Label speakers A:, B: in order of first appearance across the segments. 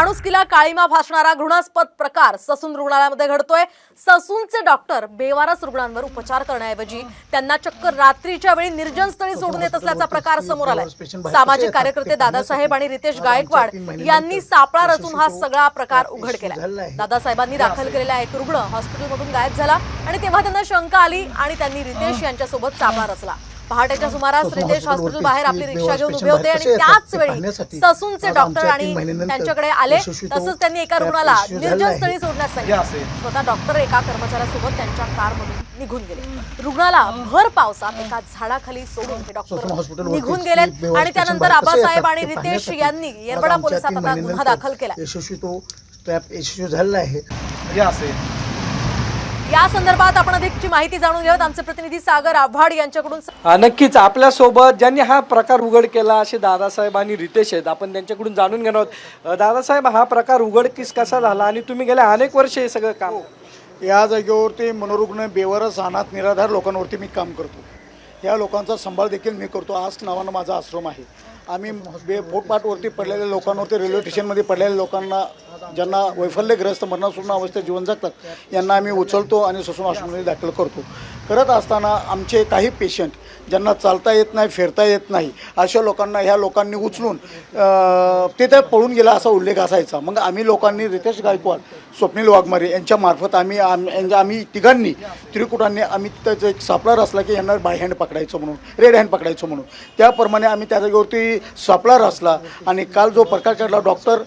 A: माणुसकीला काळीमा भासणारा घृणास्पद प्रकार ससून रुग्णालयामध्ये घडतोय. ससूनचे डॉक्टर बेवारस रुग्णांवर उपचार करण्याऐवजी त्यांना चक्क रात्रीच्या वेळी निर्जन स्थळी सोडून येत असल्याचा प्रकार समोर आलाय. सामाजिक कार्यकर्ते दादासाहेब आणि रितेश गायकवाड यांनी सापळा रचून हा सगळा प्रकार उघड केला दादासाहेबांनी दाखल केलेला एक रुग्ण हॉस्पिटलमधून गायब झाला आणि तेव्हा त्यांना शंका आली आणि त्यांनी रितेश यांच्यासोबत सापळा रचला. पहाटेच्या सुमारास रितेश हॉस्पिटल बाहेर आपली रिक्षा घेऊन उभे होते आणि त्याच वेळी ससूनचे डॉक्टर आणि त्यांच्याकडे आले. तसंच त्यांनी एका रुग्णाला निर्जन स्थळी सोडण्यास सांगितलं. स्वतः डॉक्टर एका कर्मचाऱ्यासोबत त्यांच्या कारमधून निघून गेले. रुग्णाला भर पावसात एका झाडाखाली सोडून हे डॉक्टर निघून गेलेत आणि त्यानंतर आबासाहेब आणि रितेश यांनी येरवडा पोलिसात आता गुन्हा दाखल केला
B: यशस्वी तो ट्रॅप यशस्वी झालेला आहे.
C: हे असेल.
A: या संदर्भात आपण अधिकची माहिती जाणून घेऊयात. आमचे प्रतिनिधी सागर आव्हाड यांच्याकडून
D: हा, नक्कीच. आपल्यासोबत ज्यांनी हा प्रकार उघड केला असे दादासाहेब आणि रितेश आहेत. आपण त्यांच्याकडून जाणून घेणार आहोत. दादासाहेब हा प्रकार उघडकीस कसा झाला आणि तुम्ही गेल्या अनेक वर्ष हे सगळं काम
B: या जागेवरती मनोरुग्ण बेवारस अनाथ निराधार लोकांवरती मी काम करतो. या लोकांचा सांभाळ देखील मी करतो. आज नावानं माझा आश्रम आहे. आम्ही बे फुटपाथवरती पडलेल्या लोकांवरती रेल्वे स्टेशनमध्ये पडलेल्या लोकांना ज्यांना वैफल्यग्रस्त मरणासूर्ण अवस्थेत जीवन जगतात यांना आम्ही उचलतो आणि ससून हॉस्पिटलमध्ये दाखल करतो. करत असताना आमचे काही पेशंट ज्यांना चालता येत नाही फिरता येत नाही अशा लोकांना ह्या लोकांनी उचलून तिथे पळून गेला असा उल्लेख असायचा. मग आम्ही लोकांनी रितेश गायकवाड स्वप्नील वाघमारे यांच्यामार्फत आम्ही आम- आम्ही तिघांनी त्रिकुटांनी आम्ही तिथं एक सापळा रचला की यांना बाय हँड पकडायचं म्हणून रेड हँड पकडायचं म्हणून. त्याप्रमाणे आम्ही त्या जागेवरती सापळा रचला आणि काल जो प्रकार घडला डॉक्टर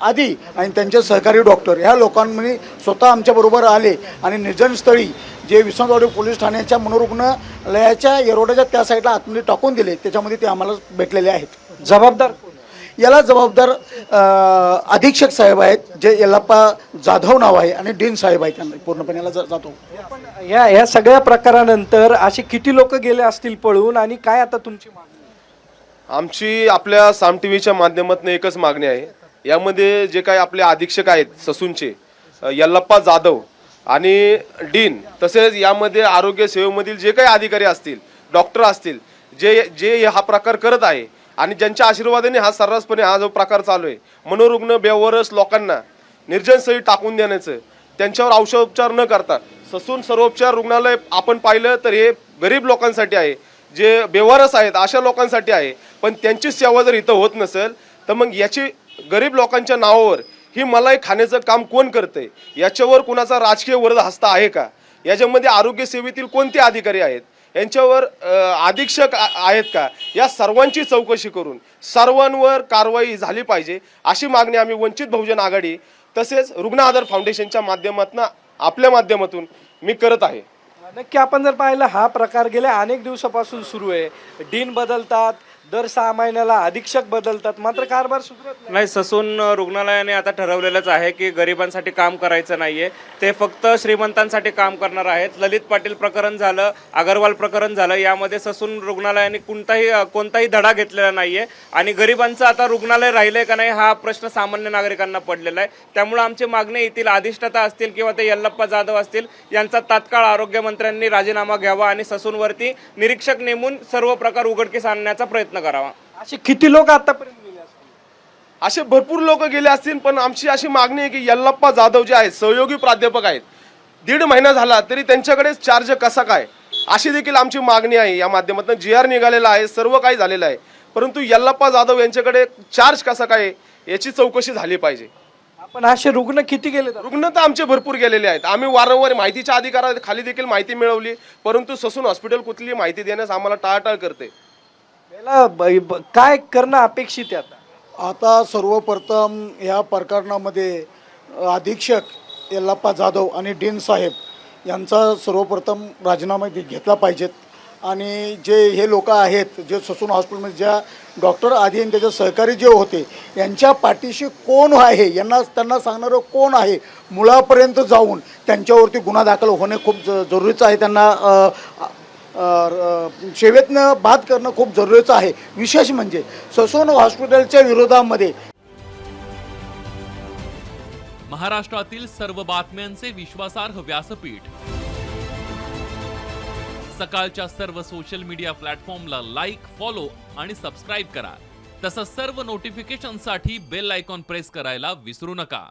B: आधी आदी आणि त्यांचे सहकारी डॉक्टर ह्या लोकांनी स्वतः आमच्याबरोबर आले आणि निर्जन स्थळी जे विसंतवाडी पोलीस ठाण्याच्या मनोरुग्णालयाच्या येरोड्याच्या त्या साईडला आतमध्ये टाकून दिले त्याच्यामध्ये ते आम्हाला भेटलेले आहेत.
D: जबाबदार?
B: याला जबाबदार अधीक्षक साहेब आहेत जे यल्लाप्पा जाधव नाव आहे आणि डीन साहेब आहेत त्यांना पूर्णपणे याला जातो.
D: पण या या सगळ्या प्रकारानंतर असे किती लोक गेले असतील पळून आणि काय आता तुमची मागणी?
C: आमची आपल्या साम टी व्हीच्या माध्यमातून एकच मागणी आहे यामध्ये जे काही आपले अधीक्षक आहेत ससूनचे यल्लप्पा जाधव आणि डीन तसेच यामध्ये आरोग्य सेवेमधील जे काही अधिकारी असतील डॉक्टर असतील जे जे हा प्रकार करत आहे आणि ज्यांच्या आशीर्वादाने हा सर्रासपणे हा जो प्रकार चालू आहे मनोरुग्ण बेवरस लोकांना निर्जन टाकून देण्याचं त्यांच्यावर औषधोपचार न करता ससून सर्वोपचार रुग्णालय आपण पाहिलं तर हे गरीब लोकांसाठी आहे जे बेवारस आहेत अशा लोकांसाठी आहे पण त्यांची सेवा जर इथं होत नसेल तर मग याची गरीब लोकांच्या नावावर ही मलाई खाण्याचं काम कोण करते याच्यावर कुणाचा राजकीय वर्ध हस्ता आहे का? याच्यामध्ये आरोग्य सेवेतील कोणते अधिकारी आहेत? यांच्यावर अधीक्षक आहेत का? या सर्वांची चौकशी करून सर्वांवर कारवाई झाली पाहिजे अशी मागणी आम्ही वंचित बहुजन आघाडी तसेच रुग्ण आधार फाउंडेशनच्या माध्यमातून आपल्या माध्यमातून मी करत आहे.
D: नक्की आपण जर पाहिलं हा प्रकार गेल्या अनेक दिवसापासून सुरू आहे. डीन बदलतात दर सहा महिन्याला अधीक्षक बदलतात. मात्र कारभार सुधरत नाही.
E: ससून रुग्णालयाने आता ठरवलेलंच आहे की गरिबांसाठी काम करायचं नाहीये. ते फक्त श्रीमंतांसाठी काम करणार आहेत. ललित पाटील प्रकरण झालं अगरवाल प्रकरण झालं यामध्ये ससून रुग्णालयाने कोणताही कोणताही धडा घेतलेला नाहीये. आणि गरिबांचं आता रुग्णालय राहिलंय का नाही हा प्रश्न सामान्य नागरिकांना पडलेला आहे. त्यामुळे आमची मागणी येथील अधिष्ठाता असतील किंवा ते यल्लप्पा जाधव असतील यांचा तात्काळ आरोग्यमंत्र्यांनी राजीनामा घ्यावा आणि ससूनवरती निरीक्षक नेमून सर्व प्रकार उघडकीस आणण्याचा प्रयत्न करावा.
D: असे किती लोक आतापर्यंत गेले असतील?
C: असे भरपूर लोक गेले असतील पण आमची अशी मागणी आहे की यल्लप्पा जाधव जे आहेत सहयोगी प्राध्यापक आहेत दीड महिना झाला तरी त्यांच्याकडे चार्ज कसा काय? अशी देखील आमची मागणी आहे. या माध्यमातून जी आर निघालेला आहे सर्व काही झालेलं आहे. परंतु यल्लप्पा जाधव यांच्याकडे चार्ज कसा काय याची चौकशी झाली पाहिजे.
D: आपण असे रुग्ण किती गेले
C: रुग्ण तर आमचे भरपूर गेलेले आहेत. आम्ही वारंवार माहितीच्या अधिकाराखाली देखील माहिती मिळवली परंतु ससून हॉस्पिटल कुठली माहिती देण्यास आम्हाला टाळाटाळ करते.
D: याला ब- ब- काय करणं अपेक्षित आहे आता?
B: आता सर्वप्रथम ह्या प्रकरणामध्ये अधीक्षक यल्लाप्पा जाधव आणि डीन साहेब यांचा सर्वप्रथम राजीनामा दे- घेतला पाहिजेत. आणि जे हे लोक आहेत जे ससून हॉस्पिटलमध्ये ज्या डॉक्टर आधी आणि त्याचे सहकारी जे होते यांच्या पाठीशी कोण आहे? यांना त्यांना सांगणारं कोण आहे? मुळापर्यंत जाऊन त्यांच्यावरती गुन्हा दाखल होणे खूप ज जरुरीचं आहे. त्यांना अ, सेवेतनं बाद करणं खूप जरुरीचं आहे. विशेष म्हणजे ससून हॉस्पिटलच्या विरोधामध्ये.
F: महाराष्ट्रातील सर्व बातम्यांचे विश्वासार्ह व्यासपीठ. सकाळच्या सर्व सोशल मीडिया प्लॅटफॉर्मला लाईक फॉलो आणि सबस्क्राईब करा. तसंच सर्व नोटिफिकेशनसाठी बेल आयकॉन प्रेस करायला विसरू नका.